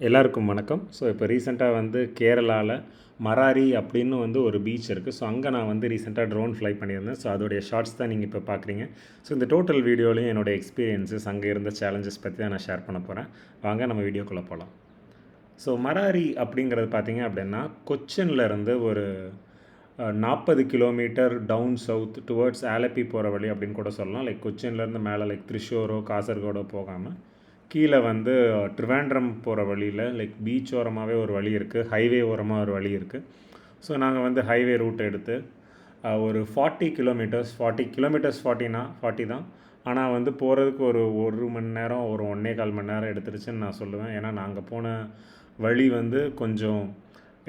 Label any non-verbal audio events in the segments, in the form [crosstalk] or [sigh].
எல்லாருக்கும் வணக்கம். ஸோ இப்போ ரீசெண்டாக வந்து கேரளாவில் மராரி அப்படின்னு வந்து ஒரு பீச் இருக்குது ஸோ அங்கே நான் வந்து ரீசெண்டாக ட்ரோன் ஃப்ளை பண்ணியிருந்தேன். ஸோ அதோடைய ஷார்ட்ஸ் தான் நீங்கள் இப்போ பார்க்குறீங்க ஸோ இந்த டோட்டல் வீடியோலையும் என்னோட எக்ஸ்பீரியன்ஸஸ் அங்கே இருந்த சேலஞ்சஸ் பற்றி தான் நான் ஷேர் பண்ண போகிறேன் வாங்க நம்ம வீடியோக்குள்ளே போகலாம் ஸோ மராரி அப்படிங்கிறது பார்த்தீங்க அப்படின்னா கொச்சனில் இருந்து ஒரு நாற்பது kilometre down south towards Alleppey போகிற வழி அப்படின்னு கூட சொல்லலாம். லைக் கொச்சின்லேருந்து மேலே லைக் த்ரிஷூரோ காசர்கோடோ போகாமல் கீழே வந்து ட்ரிவாண்ட்ரம் போகிற வழியில் லைக் பீச் ஓரமாகவே ஒரு வழி இருக்குது ஹைவே ஓரமாக ஒரு வழி இருக்குது ஸோ நாங்கள் வந்து ஹைவே ரூட் எடுத்து ஒரு ஃபார்ட்டி கிலோமீட்டர்ஸ் ஃபார்ட்டி கிலோமீட்டர்ஸ் ஃபார்ட்டினா ஃபார்ட்டி தான். ஆனால் வந்து போகிறதுக்கு ஒரு ஒரு மணி நேரம் ஒரு ஒன்றே கால் மணி நேரம் எடுத்துருச்சுன்னு நான் சொல்லுவேன். ஏன்னா நாங்கள் போன வழி வந்து கொஞ்சம்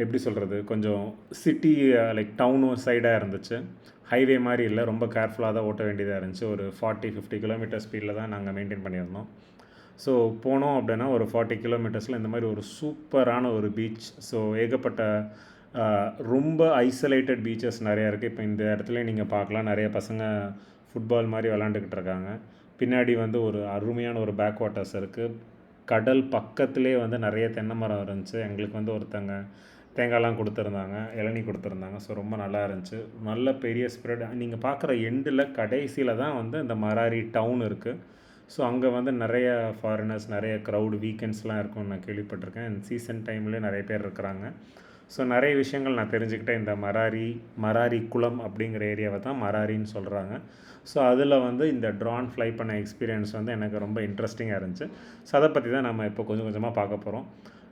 எப்படி சொல்கிறது கொஞ்சம் சிட்டி லைக் டவுன் சைடாக இருந்துச்சு. ஹைவே மாதிரி இல்லை ரொம்ப கேர்ஃபுல்லாக தான் ஓட்ட வேண்டியதாக இருந்துச்சு. ஒரு ஃபார்ட்டி ஃபிஃப்டி கிலோமீட்டர் ஸ்பீடில் தான் நாங்கள் மெயின்டைன் பண்ணியிருந்தோம். ஸோ போனோம் அப்படின்னா ஒரு ஃபார்ட்டி கிலோமீட்டர்ஸில் இந்த மாதிரி ஒரு சூப்பரான ஒரு பீச் ஸோ ஏகப்பட்ட ரொம்ப ஐசோலேட்டட் பீச்சஸ் நிறையா இருக்குது இப்போ இந்த இடத்துல நீங்கள் பார்க்கலாம். நிறைய பசங்க ஃபுட்பால் மாதிரி விளாண்டுக்கிட்டு இருக்காங்க. பின்னாடி வந்து ஒரு அருமையான ஒரு பேக் வாட்டர்ஸ் இருக்குது கடல் பக்கத்திலே வந்து நிறைய தென்னை மரம் இருந்துச்சு. எங்களுக்கு வந்து ஒருத்தங்க தேங்காய்லாம் கொடுத்துருந்தாங்க. இளநீ கொடுத்துருந்தாங்க. ஸோ ரொம்ப நல்லா இருந்துச்சு. நல்ல பெரிய ஸ்ப்ரெட் நீங்கள் பார்க்குற எண்டில் கடைசியில் தான் வந்து இந்த மராரி டவுன் இருக்குது ஸோ அங்கே வந்து நிறைய ஃபாரினர்ஸ் நிறைய க்ரௌடு வீக்கெண்ட்ஸ்லாம் இருக்கும்னு நான் கேள்விப்பட்டிருக்கேன். சீசன் டைம்லேயும் நிறைய பேர் இருக்கிறாங்க. ஸோ நிறைய விஷயங்கள் நான் தெரிஞ்சுக்கிட்டேன். இந்த மராரி மராரி குளம் அப்படிங்கிற ஏரியாவை தான் மராரின்னு சொல்கிறாங்க ஸோ அதில் வந்து இந்த ட்ரான் ஃப்ளை பண்ண எக்ஸ்பீரியன்ஸ் வந்து எனக்கு ரொம்ப இன்ட்ரெஸ்டிங்காக இருந்துச்சு. ஸோ அதை பற்றி தான் நம்ம இப்போ கொஞ்சம் கொஞ்சமாக பார்க்க போகிறோம்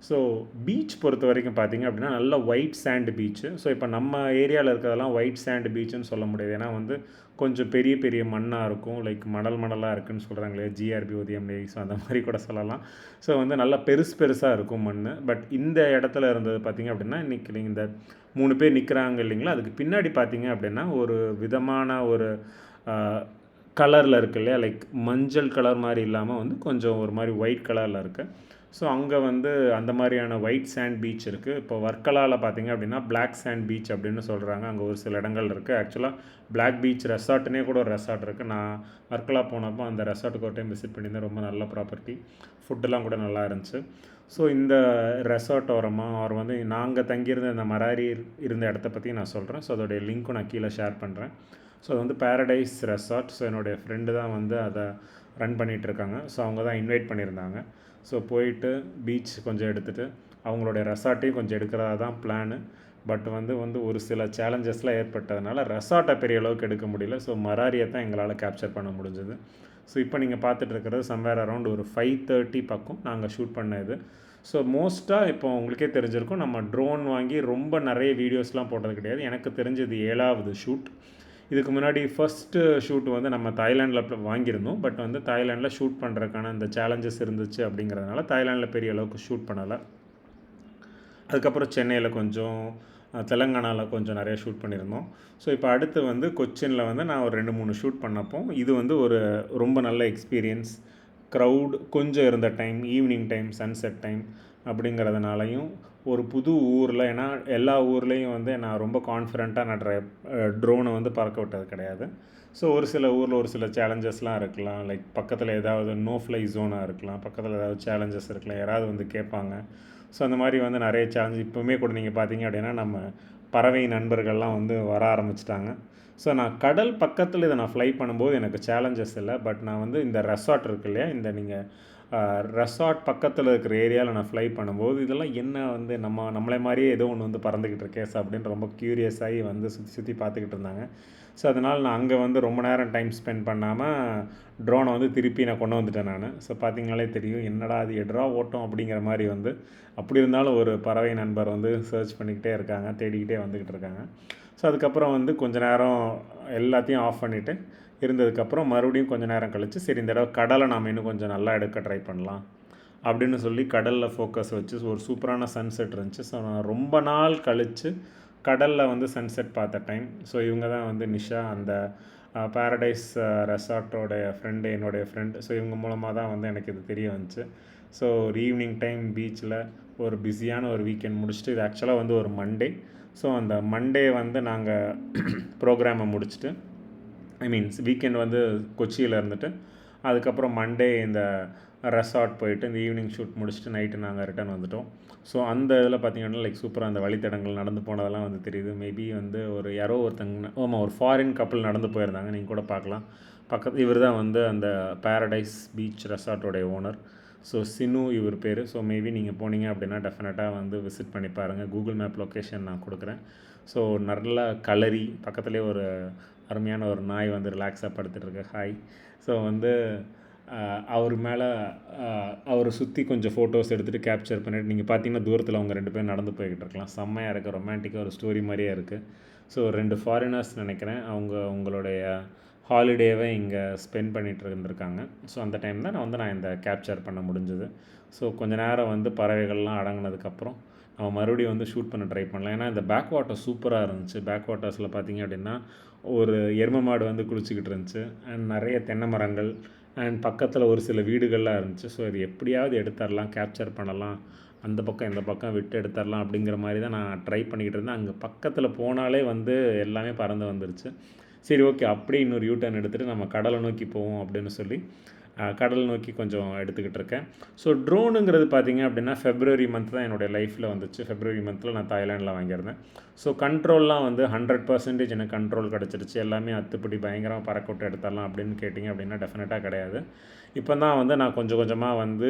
ஸோ பீச் பொறுத்த வரைக்கும் பார்த்தீங்க அப்படின்னா நல்ல ஒயிட் சேண்டு பீச்சு ஸோ இப்போ நம்ம ஏரியாவில் இருக்கிறதெல்லாம் ஒயிட் சேண்டு பீச்சுன்னு சொல்ல முடியாது. ஏன்னா வந்து கொஞ்சம் பெரிய பெரிய மண்ணாக இருக்கும். லைக் மணல் மணலாக இருக்குன்னு சொல்கிறாங்களே ஜிஆர்பி உதயம் ஸோ அந்த மாதிரி கூட சொல்லலாம். ஸோ வந்து நல்லா பெருசு பெருசாக இருக்கும் மண் பட் இந்த இடத்துல இருந்தது பார்த்தீங்க அப்படின்னா இன்றைக்கி இந்த மூணு பேர் நிற்கிறாங்க இல்லைங்களா? அதுக்கு பின்னாடி பார்த்தீங்க அப்படின்னா ஒரு விதமான ஒரு கலரில் இருக்கு இல்லையா? லைக் மஞ்சள் கலர் மாதிரி இல்லாமல் வந்து கொஞ்சம் ஒரு மாதிரி ஒயிட் கலரில் இருக்குது ஸோ அங்கே வந்து அந்த மாதிரியான ஒயிட் சேண்ட் பீச் இருக்குது இப்போ வர்க்கலாவில் பார்த்தீங்க அப்படின்னா பிளாக் சேண்ட் பீச் அப்படின்னு சொல்கிறாங்க அங்கே ஒரு சில இடங்கள் இருக்குது ஆக்சுவலாக பிளாக் பீச் ரெசார்ட்னே கூட ஒரு ரெசார்ட் இருக்குது நான் வர்க்கலா போனப்போ அந்த ரெசார்ட்டுக்கு ஒரு டைம் விசிட் பண்ணியிருந்தேன். ரொம்ப நல்ல ப்ராப்பர்ட்டி ஃபுட்டெல்லாம் கூட நல்லா இருந்துச்சு. ஸோ இந்த ரெசார்ட் ஓரமாக அவர் வந்து நாங்கள் தங்கியிருந்த இந்த மராரி இருந்த இடத்த பற்றி நான் சொல்கிறேன் ஸோ அதோடைய லிங்க்கும் நான் கீழே ஷேர் பண்ணுறேன் ஸோ அது வந்து பேரடைஸ் ரெசார்ட் ஸோ என்னுடைய ஃப்ரெண்டு தான் வந்து அதை ரன் பண்ணிகிட்டு இருக்காங்க. ஸோ அவங்க தான் இன்வைட் பண்ணியிருந்தாங்க. ஸோ போயிட்டு பீச் கொஞ்சம் எடுத்துகிட்டு அவங்களுடைய ரெசார்ட்டையும் கொஞ்சம் எடுக்கிறதா தான் பிளானு பட் வந்து வந்து ஒரு சில சேலஞ்சஸ்லாம் ஏற்பட்டதுனால ரெசார்ட்டை பெரிய அளவுக்கு எடுக்க முடியல. ஸோ மராரியை தான் எங்களால் கேப்சர் பண்ண முடிஞ்சது. ஸோ இப்போ நீங்கள் பார்த்துட்டு இருக்கிறது சம்வேர் அரௌண்ட் ஒரு ஃபைவ் தேர்ட்டி பக்கம் நாங்கள் ஷூட் பண்ண இது. ஸோ மோஸ்ட்டாக இப்போ உங்களுக்கே தெரிஞ்சிருக்கும் நம்ம ட்ரோன் வாங்கி ரொம்ப நிறைய வீடியோஸ்லாம் போட்டது கிடையாது. எனக்கு தெரிஞ்சது ஏழாவது ஷூட் இதுக்கு முன்னாடி ஃபஸ்ட்டு ஷூட் வந்து நம்ம தாய்லாண்டில் வாங்கியிருந்தோம். பட் வந்து தாய்லாண்டில் ஷூட் பண்ணுறதுக்கான அந்த சேலஞ்சஸ் இருந்துச்சு அப்படிங்கிறதுனால தாய்லாண்டில் பெரிய அளவுக்கு ஷூட் பண்ணலை. அதுக்கப்புறம் சென்னையில் கொஞ்சம் தெலங்கானாவில் கொஞ்சம் நிறைய ஷூட் பண்ணியிருந்தோம். ஸோ இப்போ அடுத்து வந்து கொச்சினில் வந்து நான் ஒரு ரெண்டு மூணு ஷூட் பண்ணப்போ இது வந்து ஒரு ரொம்ப நல்ல எக்ஸ்பீரியன்ஸ் க்ரௌட் கொஞ்சம் இருந்த time evening time sunset time அப்படிங்கிறதுனாலையும் ஒரு புது ஊரில் ஏன்னா எல்லா ஊர்லேயும் வந்து நான் ரொம்ப கான்ஃபிடண்ட்டாக நான் ட்ரை ட்ரோனை வந்து பறக்க விட்டது கிடையாது. ஸோ ஒரு சில ஊரில் ஒரு சில சேலஞ்சஸ்லாம் இருக்கலாம். லைக் பக்கத்தில் ஏதாவது நோ ஃப்ளை ஜோனாக இருக்கலாம். பக்கத்தில் ஏதாவது சேலஞ்சஸ் இருக்கலாம். யாராவது வந்து கேட்பாங்க. ஸோ அந்த மாதிரி வந்து நிறைய சேலஞ்ச் இப்போவுமே கூட நீங்கள் பார்த்தீங்க அப்படின்னா நம்ம பறவை நண்பர்கள்லாம் வந்து வர ஆரம்பிச்சிட்டாங்க. ஸோ நான் கடல் பக்கத்தில் இதை நான் ஃப்ளை பண்ணும்போது எனக்கு சேலஞ்சஸ் இல்லை. பட் நான் வந்து இந்த ரெசார்ட் இருக்கு இல்லையா இந்த நீங்கள் ரெசார்ட் பக்கத்தில் இருக்கிற ஏரியாவில் நான் ஃப்ளை பண்ணும்போது இதெல்லாம் என்ன வந்து நம்ம நம்மளை மாதிரியே ஏதோ ஒன்று வந்து பறந்துக்கிட்டு இருக்கேஸ் அப்படின்னு ரொம்ப க்யூரியஸ் ஆகி வந்து சுற்றி சுற்றி பார்த்துக்கிட்டு இருந்தாங்க. ஸோ அதனால் நான் அங்கே வந்து ரொம்ப நேரம் டைம் ஸ்பெண்ட் பண்ணாமல் ட்ரோனை வந்து திருப்பி நான் கொண்டு வந்துட்டேன் நான். ஸோ பார்த்தீங்கனாலே தெரியும் என்னடா அது எட்ரா ஓட்டம் அப்படிங்கிற மாதிரி வந்து அப்படி இருந்தாலும் ஒரு பறவை நண்பர் வந்து சர்ச் பண்ணிக்கிட்டே இருக்காங்க தேடிக்கிட்டே வந்துக்கிட்டு இருக்காங்க. ஸோ அதுக்கப்புறம் வந்து கொஞ்ச நேரம் எல்லாத்தையும் ஆஃப் பண்ணிவிட்டு இருந்ததுக்கப்புறம் மறுபடியும் கொஞ்சம் நேரம் கழித்து சரி இந்த தடவை கடலை நாம் இன்னும் கொஞ்சம் நல்லா எடுக்க ட்ரை பண்ணலாம். அப்படின்னு சொல்லி கடலில் ஃபோக்கஸ் வச்சு ஒரு சூப்பரான சன்செட் இருந்துச்சு. ஸோ நான் ரொம்ப நாள் கழித்து கடலில் வந்து சன்செட் பார்த்த டைம் ஸோ இவங்க தான் வந்து நிஷா அந்த பேரடைஸ் ரெசார்ட்டோடைய ஃப்ரெண்டு என்னுடைய ஃப்ரெண்டு ஸோ இவங்க மூலமாக தான் வந்து எனக்கு இது தெரிய வந்துச்சு. ஸோ ஒரு ஈவினிங் டைம் பீச்சில் ஒரு பிஸியான ஒரு வீக்கெண்ட் முடிச்சுட்டு இது ஆக்சுவலாக வந்து ஒரு மண்டே ஸோ அந்த மண்டே வந்து நாங்கள் ப்ரோக்ராமை [clears throat] முடிச்சுட்டு ஐ மீன்ஸ் வீக்கெண்ட் வந்து கொச்சியில் இருந்துட்டு அதுக்கப்புறம் மண்டே இந்த ரெசார்ட் போயிட்டு இந்த ஈவினிங் ஷூட் முடிச்சுட்டு நைட்டு நாங்கள் ரிட்டர்ன் வந்துட்டோம். ஸோ அந்த இதில் பார்த்தீங்கன்னா லைக் சூப்பராக அந்த வழித்தடங்கள் நடந்து போனதெல்லாம் வந்து தெரியுது. மேபி வந்து ஒரு யாரோ ஒருத்தங்க ஆமாம் ஒரு ஃபாரின் கப்பல் நடந்து போயிருந்தாங்க. நீங்கள் கூட பார்க்கலாம் பக்கத்து இவர் தான் வந்து அந்த பேரடைஸ் பீச் ரெசார்ட்டோடைய ஓனர் ஸோ சினு இவர் பேர். ஸோ மேபி நீங்கள் போனீங்க அப்படின்னா டெஃபினட்டாக வந்து விசிட் பண்ணி பாருங்கள் கூகுள் மேப் லொக்கேஷன் நான் கொடுக்குறேன். ஸோ நல்ல கலரி பக்கத்துலேயே ஒரு அருமையான ஒரு நாய் வந்து ரிலாக்ஸாக படுத்துட்ருக்கு ஹாய் ஸோ வந்து அவர் மேலே அவரை சுற்றி கொஞ்சம் ஃபோட்டோஸ் எடுத்துகிட்டு கேப்சர் பண்ணிவிட்டு நீங்கள் பார்த்தீங்கன்னா தூரத்தில் அவங்க ரெண்டு பேரும் நடந்து போய்கிட்டு இருக்கலாம். செம்மையாக இருக்குது ரொமான்டிக்காக ஒரு ஸ்டோரி மாதிரியே இருக்குது ஸோ ரெண்டு ஃபாரினர்ஸ் நினைக்கிறேன் அவங்க உங்களுடைய ஹாலிடேவை இங்கே ஸ்பெண்ட் பண்ணிகிட்டு இருந்திருக்காங்க. ஸோ அந்த டைம் தான் நான் வந்து நான் இந்த கேப்சர் பண்ண முடிஞ்சது. ஸோ கொஞ்ச நேரம் வந்து பறவைகள்லாம் அடங்கினதுக்கப்புறம் நம்ம மறுபடியும் வந்து ஷூட் பண்ண ட்ரை பண்ணலாம். ஏன்னா இந்த பேக் வாட்டர் சூப்பராக இருந்துச்சு. பேக் வாட்டர்ஸில் பார்த்தீங்க அப்படின்னா ஒரு எரும மாடு வந்து குளிச்சுக்கிட்டு இருந்துச்சு. அண்ட் நிறைய தென்னை மரங்கள். அண்ட் பக்கத்தில் ஒரு சில வீடுகள்லாம் இருந்துச்சு. ஸோ இது எப்படியாவது எடுத்துடலாம் கேப்சர் பண்ணலாம். அந்த பக்கம் இந்த பக்கம் விட்டு எடுத்துடலாம் அப்படிங்கிற மாதிரி தான் நான் ட்ரை பண்ணிக்கிட்டு இருந்தேன். அங்கே பக்கத்தில் போனாலே வந்து எல்லாமே பறந்து வந்துருச்சு. சரி ஓகே அப்படியே இன்னொரு யூ டர்ன் எடுத்துகிட்டு நம்ம கடலை நோக்கி போவோம் அப்படின்னு சொல்லி கடல் நோக்கி கொஞ்சம் எடுத்துக்கிட்டு இருக்கேன். ஸோ ட்ரோனுங்கிறது பார்த்தீங்க அப்படின்னா ஃபெப்ரவரி மந்த் தான் என்னுடைய லைஃப்பில் வந்துச்சு. ஃபெப்ரவரி மந்தில் நான் தாய்லாண்டில் வாங்கியிருந்தேன். ஸோ கண்ட்ரோல்லாம் வந்து ஹண்ட்ரட் பர்சன்டேஜ் எனக்கு கண்ட்ரோல் கிடச்சிருச்சு. எல்லாமே அத்துப்படி பயங்கரமாக பறக்கோட்டை விட்டு எடுத்துடலாம் அப்படின்னு கேட்டிங்க அப்படின்னா டெஃபினட்டாக கிடையாது. இப்போ தான் வந்து நான் கொஞ்சம் கொஞ்சமாக வந்து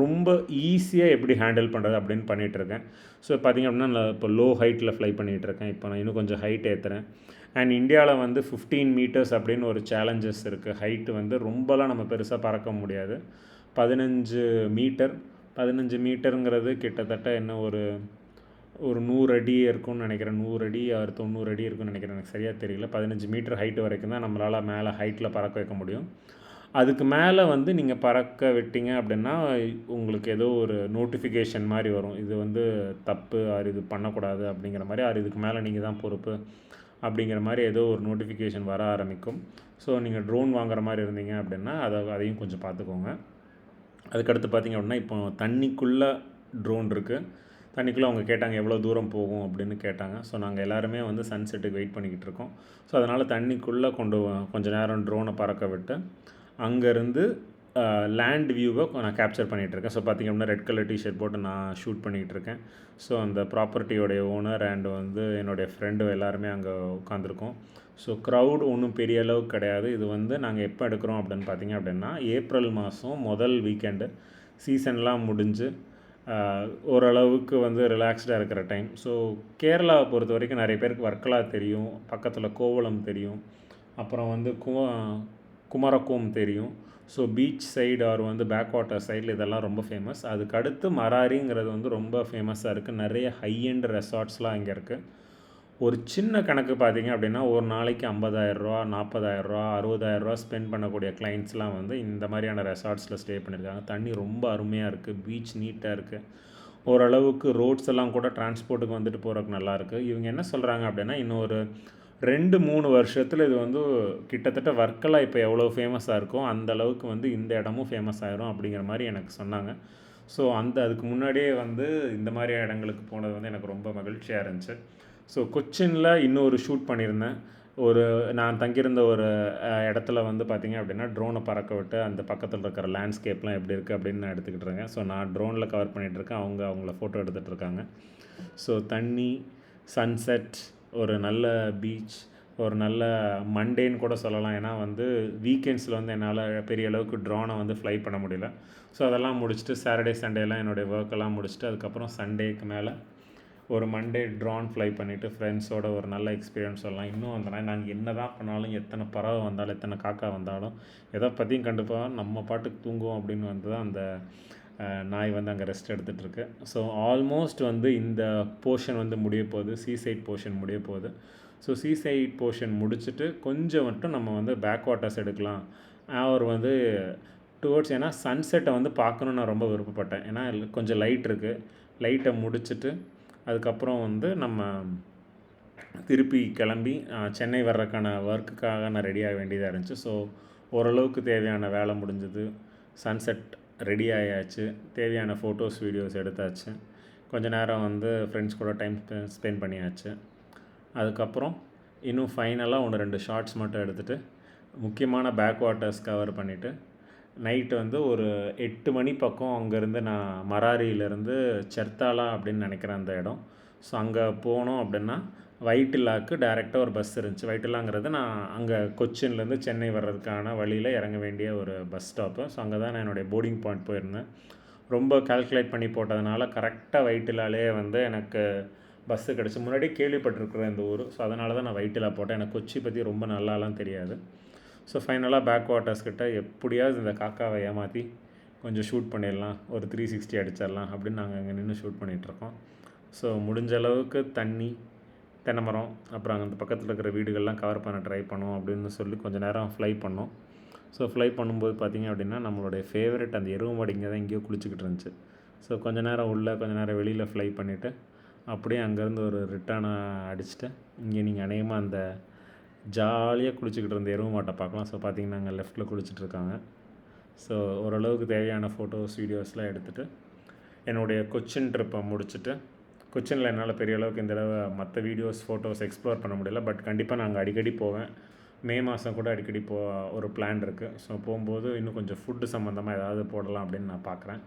ரொம்ப ஈஸியாக எப்படி ஹேண்டில் பண்ணுறது அப்படின்னு பண்ணிகிட்டு இருக்கேன். ஸோ பார்த்தீங்க அப்படின்னா நான் இப்போ லோ ஹைட்டில் ஃப்ளை பண்ணிகிட்டு இருக்கேன். இப்போ நான் இன்னும் கொஞ்சம் ஹைட் ஏற்றுறேன் அண்ட் இந்தியாவில் வந்து ஃபிஃப்டீன் மீட்டர்ஸ் அப்படின்னு ஒரு சேலஞ்சஸ் இருக்குது ஹைட்டு வந்து ரொம்பலாம் நம்ம பெருசாக பறக்க முடியாது. பதினஞ்சு மீட்டர் பதினஞ்சு மீட்டருங்கிறது கிட்டத்தட்ட என்ன ஒரு ஒரு நூறு அடி இருக்கும்னு நினைக்கிறேன். நூறு அடி ஆறு தொண்ணூறு அடி இருக்கும்னு நினைக்கிறேன். எனக்கு சரியாக தெரியல. பதினஞ்சு மீட்டர் ஹைட் வரைக்கும் தான் நம்மளால் மேலே ஹைட்டில் பறக்க வைக்க முடியும். அதுக்கு மேலே வந்து நீங்கள் பறக்க விட்டீங்க அப்படின்னா உங்களுக்கு ஏதோ ஒரு நோட்டிஃபிகேஷன் மாதிரி வரும். இது வந்து தப்பு ஆர் இது பண்ணக்கூடாது அப்படிங்கிற மாதிரி ஆர் இதுக்கு மேலே நீங்கள் தான் பொறுப்பு. அப்படிங்கிற மாதிரி ஏதோ ஒரு நோட்டிஃபிகேஷன் வர ஆரம்பிக்கும். ஸோ நீங்கள் ட்ரோன் வாங்குற மாதிரி இருந்தீங்க அப்படின்னா அதை அதையும் கொஞ்சம் பார்த்துக்கோங்க. அதுக்கடுத்து பார்த்தீங்க அப்படின்னா இப்போ தண்ணிக்குள்ளே ட்ரோன் இருக்குது தண்ணிக்குள்ளே அவங்க கேட்டாங்க எவ்வளோ தூரம் போகும்? அப்படின்னு கேட்டாங்க. ஸோ நாங்கள் எல்லாருமே வந்து சன்செட்டுக்கு வெயிட் பண்ணிக்கிட்டு இருக்கோம். ஸோ அதனால் தண்ணிக்குள்ளே கொண்டு கொஞ்சம் நேரம் ட்ரோனை பறக்க விட்டு அங்கேருந்து லேண்ட் வியூவை நான் கேப்சர் பண்ணிகிட்டு இருக்கேன் ஸோ பார்த்திங்க அப்படின்னா ரெட் கலர் டிஷர்ட் போட்டு நான் ஷூட் பண்ணிகிட்ருக்கேன் இருக்கேன் ஸோ அந்த ப்ராப்பர்ட்டியோடைய ஓனர் அண்ட் வந்து என்னுடைய ஃப்ரெண்டு எல்லாருமே அங்கே உட்காந்துருக்கோம் ஸோ க்ரௌட் ஒன்றும் பெரிய அளவுக்கு கிடையாது. இது வந்து நாங்கள் எப்போ எடுக்கிறோம் அப்படின்னு பார்த்திங்க அப்படின்னா ஏப்ரல் மாதம் முதல் வீக்கெண்டு சீசன்லாம் முடிஞ்சு ஓரளவுக்கு வந்து ரிலாக்ஸ்டாக இருக்கிற டைம் ஸோ கேரளாவை பொறுத்த வரைக்கும் நிறைய பேருக்கு வர்க்கலா தெரியும். பக்கத்தில் கோவளம் தெரியும். அப்புறம் வந்து கும குமரக்கோம் தெரியும். ஸோ பீச் சைடு ஆர் வந்து பேக் வாட்டர் சைடில் இதெல்லாம் ரொம்ப ஃபேமஸ் அதுக்கு அடுத்து மராரிங்கிறது வந்து ரொம்ப ஃபேமஸாக இருக்குது நிறைய ஹையண்ட் ரெசார்ட்ஸ்லாம் இங்கே இருக்குது ஒரு சின்ன கணக்கு பார்த்தீங்க அப்படின்னா ஒரு நாளைக்கு ஐம்பதாயிரரூவா நாற்பதாயிரரூவா அறுபதாயிரரூவா ஸ்பெண்ட் பண்ணக்கூடிய கிளைண்ட்ஸ்லாம் வந்து இந்த மாதிரியான ரெசார்ட்ஸில் ஸ்டே பண்ணியிருக்காங்க தண்ணி ரொம்ப அருமையாக இருக்குது பீச் நீட்டாக இருக்குது ஓரளவுக்கு ரோட்ஸ் எல்லாம் கூட டிரான்ஸ்போர்ட்டுக்கு வந்துட்டு போகிறதுக்கு நல்லாயிருக்கு இவங்க என்ன சொல்கிறாங்க அப்படின்னா இன்னும் ஒரு ரெண்டு மூணு வருஷத்தில் இது வந்து கிட்டத்தட்ட வர்க்கலா இப்போ எவ்வளோ ஃபேமஸாக இருக்கோ அந்த அளவுக்கு வந்து இந்த இடமும் ஃபேமஸ் ஆகிரும் அப்படிங்கிற மாதிரி எனக்கு சொன்னாங்க. ஸோ அந்த அதுக்கு முன்னாடியே வந்து இந்த மாதிரி இடங்களுக்கு போனது வந்து எனக்கு ரொம்ப மகிழ்ச்சியாக இருந்துச்சு. ஸோ கொச்சினில் இன்னொரு ஷூட் பண்ணியிருந்தேன். ஒரு நான் தங்கியிருந்த ஒரு இடத்துல வந்து பார்த்திங்க அப்படின்னா ட்ரோனை பறக்க விட்டு அந்த பக்கத்தில் இருக்கிற லேண்ட்ஸ்கேப்லாம் எப்படி இருக்குது அப்படின்னு நான் எடுத்துக்கிட்டு இருக்கேன். ஸோ நான் ட்ரோனில் கவர் பண்ணிகிட்டு இருக்கேன். அவங்க அவங்கள ஃபோட்டோ எடுத்துகிட்டு இருக்காங்க. ஸோ தண்ணி சன்செட் ஒரு நல்ல பீச் ஒரு நல்ல மண்டேன்னு கூட சொல்லலாம். ஏன்னா வந்து வீக்கெண்ட்ஸில் வந்து என்னால் பெரிய அளவுக்கு ட்ரோனை வந்து ஃப்ளை பண்ண முடியல. ஸோ அதெல்லாம் முடிச்சுட்டு சாட்டர்டே சண்டேலாம் என்னுடைய ஒர்க்கெல்லாம் முடிச்சுட்டு அதுக்கப்புறம் சண்டேக்கு மேலே ஒரு மண்டே ட்ரான் ஃப்ளை பண்ணிவிட்டு ஃப்ரெண்ட்ஸோட ஒரு நல்ல எக்ஸ்பீரியன்ஸ் சொல்லலாம். இன்னும் அந்த நாங்கள் என்ன தான் பண்ணாலும் எத்தனை பறவை வந்தாலும் எத்தனை காக்கா வந்தாலும் எதை பற்றியும் கண்டிப்பாக நம்ம பாட்டுக்கு தூங்குவோம் அப்படின்னு வந்து தான் அந்த நாய் வந்து அங்கே ரெஸ்ட் எடுத்துகிட்ருக்கு ஸோ ஆல்மோஸ்ட் வந்து இந்த போர்ஷன் வந்து முடிய போகுது. சீசைட் போர்ஷன் முடிய போகுது. ஸோ சீசைட் போர்ஷன் முடிச்சுட்டு கொஞ்சம் மட்டும் நம்ம வந்து பேக் வாட்டர்ஸ் எடுக்கலாம். அவர் வந்து டுவர்ட்ஸ் ஏன்னா சன்செட்டை வந்து பார்க்கணுன்னு நான் ரொம்ப விருப்பப்பட்டேன். ஏன்னா கொஞ்சம் லைட் இருக்குது லைட்டை முடிச்சுட்டு அதுக்கப்புறம் வந்து நம்ம திருப்பி கிளம்பி சென்னை வர்றதுக்கான ஒர்க்குக்காக நான் ரெடி ஆக வேண்டியதாக இருந்துச்சு. ஸோ ஓரளவுக்கு தேவையான வேலை முடிஞ்சது. சன்செட் ரெடி ஆயாச்சு தேவையான ஃபோட்டோஸ் வீடியோஸ் எடுத்தாச்சு. கொஞ்ச நேரம் வந்து ஃப்ரெண்ட்ஸ் கூட டைம் ஸ்பெண்ட் பண்ணியாச்சு. அதுக்கப்புறம் இன்னும் ஃபைனலாக ஒன்று ரெண்டு ஷார்ட்ஸ் மட்டும் எடுத்துகிட்டு முக்கியமான பேக் வாட்டர்ஸ் கவர் பண்ணிவிட்டு நைட்டு வந்து ஒரு எட்டு மணி பக்கம் அங்கேருந்து நான் மராரியிலேருந்து செர்த்தாலா அப்படின்னு நினைக்கிறேன் அந்த இடம். ஸோ அங்கே போனோம் அப்படின்னா வைட்டிலாக்கு டேரெக்டாக ஒரு பஸ் இருந்துச்சு. வைட்டிலாங்கிறது நான் அங்கே கொச்சின்லேருந்து சென்னை வர்றதுக்கான வழியில் இறங்க வேண்டிய ஒரு பஸ் ஸ்டாப்பு ஸோ அங்கே தான் நான் என்னுடைய போர்டிங் பாயிண்ட் போயிருந்தேன். ரொம்ப கால்குலேட் பண்ணி போட்டதுனால கரெக்டாக வைட்டிலாலே வந்து எனக்கு பஸ்ஸு கிடச்சி. முன்னாடி கேள்விப்பட்டிருக்கிறேன் இந்த ஊர். ஸோ அதனால தான் நான் வைட்டிலா போட்டேன். எனக்கு கொச்சி பற்றி ரொம்ப நல்லாலாம் தெரியாது. ஸோ ஃபைனலாக பேக் வாட்டர்ஸ் கிட்ட எப்படியாவது இந்த காக்காவை ஏமாற்றி கொஞ்சம் ஷூட் பண்ணிடலாம். ஒரு த்ரீ சிக்ஸ்டி அடிச்சிடலாம் அப்படின்னு நாங்கள் அங்கே நின்று ஷூட் பண்ணிகிட்ருக்கோம் ஸோ முடிஞ்ச அளவுக்கு தண்ணி தென்னை மரம் அப்புறம் அந்த பக்கத்தில் இருக்கிற வீடுகள்லாம் கவர் பண்ண ட்ரை பண்ணோம் அப்படின்னு சொல்லி கொஞ்சம் நேரம் ஃப்ளை பண்ணோம். ஸோ ஃப்ளை பண்ணும்போது பார்த்திங்க அப்படின்னா நம்மளுடைய ஃபேவரட் அந்த எருவமாடு இங்கே தான் எங்கேயோ குளிச்சுக்கிட்டு இருந்துச்சு. ஸோ கொஞ்ச நேரம் உள்ளே கொஞ்ச நேரம் வெளியில் ஃப்ளை பண்ணிவிட்டு அப்படியே அங்கேருந்து ஒரு ரிட்டர்னை அடிச்சுட்டு இங்கே நீங்கள் அநேகமாக அந்த ஜாலியாக குளிச்சுக்கிட்டு இருந்த எருவு மாட்டை பார்க்கலாம். ஸோ பார்த்தீங்கன்னா அங்கே லெஃப்ட்டில் குளிச்சுட்ருக்காங்க. ஸோ ஓரளவுக்கு தேவையான ஃபோட்டோஸ் வீடியோஸ்லாம் எடுத்துகிட்டு என்னுடைய கொச்சின் ட்ரிப்பை முடிச்சுட்டு கொச்சினில் என்னால் பெரிய அளவுக்கு இந்த தடவை மற்ற வீடியோஸ் ஃபோட்டோஸ் எக்ஸ்ப்ளோர் பண்ண முடியல. பட் கண்டிப்பாக நாங்கள் அடிக்கடி போவேன். மே மாதம் கூட அடிக்கடி போ ஒரு பிளான் இருக்குது ஸோ போகும்போது இன்னும் கொஞ்சம் ஃபுட்டு சம்மந்தமாக ஏதாவது போடலாம் அப்படின்னு நான் பார்க்குறேன்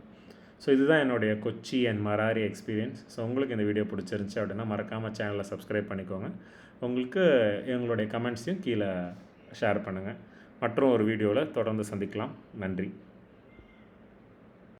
ஸோ இதுதான் என்னுடைய Kochi and Marari experience so உங்களுக்கு இந்த வீடியோ பிடிச்சிருந்துச்சி அப்படின்னா மறக்காமல் சேனலை சப்ஸ்கிரைப் பண்ணிக்கோங்க. உங்களுக்கு எங்களுடைய கமெண்ட்ஸையும் கீழே ஷேர் பண்ணுங்கள் மற்றும் ஒரு வீடியோவில் தொடர்ந்து சந்திக்கலாம். நன்றி.